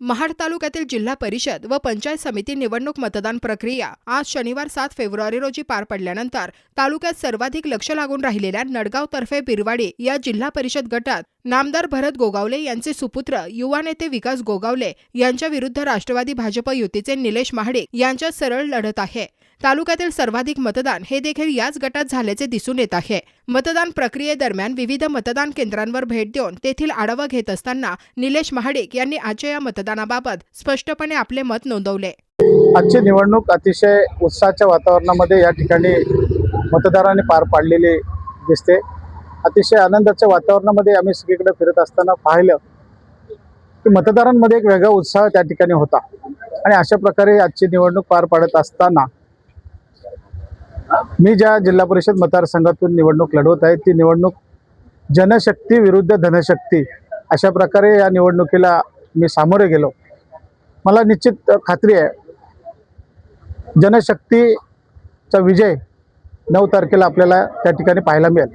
महाड तालुक्यातील जिल्हा परिषद व पंचायत समिती निवडणूक मतदान प्रक्रिया आज शनिवार सात फेब्रुवारी रोजी पार पडल्यानंतर तालुक्यात सर्वाधिक लक्ष लागून राहिलेल्या नडगाव तर्फे बिरवाडी या जिल्हा परिषद गटात नामदार भरत गोगावले यांचे सुपुत्र युवा नेते विकास गोगावले यांच्या विरुद्ध राष्ट्रवादी भाजप युतीचे निलेश महाडिक यांच्यात सरळ लढत आहे. तालुक्यातील सर्वाधिक मतदान हे देखील याच गटात झाल्याचे दिसून येत आहे. मतदान प्रक्रियेदरम्यान विविध मतदान केंद्रांवर भेट देऊन तेथील आढावा घेत असताना निलेश महाडिक यांनी आजच्या या मतदानाबाबत स्पष्टपणे आपले मत नोंदवले. आजची निवडणूक अतिशय उत्साहाच्या वातावरणामध्ये या ठिकाणी मतदारांनी पार पाडलेली दिसते. अतिशय आनंदाच्या वातावरणामध्ये आम्ही सगळीकडे फिरत असताना पाहिलं की मतदारांमध्ये एक वेगळा उत्साह त्या ठिकाणी होता. आणि अशा प्रकारे आजची निवडणूक पार पाडत असताना मी ज्या जिल्हा परिषद मतदारसंघातून निवडणूक लढवत आहे ती निवडणूक जनशक्ती विरुद्ध धनशक्ती अशा प्रकारे या निवडणुकीला मी सामोरे गेलो. मला निश्चित खात्री आहे जनशक्तीचा विजय नऊ तारखेला आपल्याला त्या ठिकाणी पाहायला मिळेल.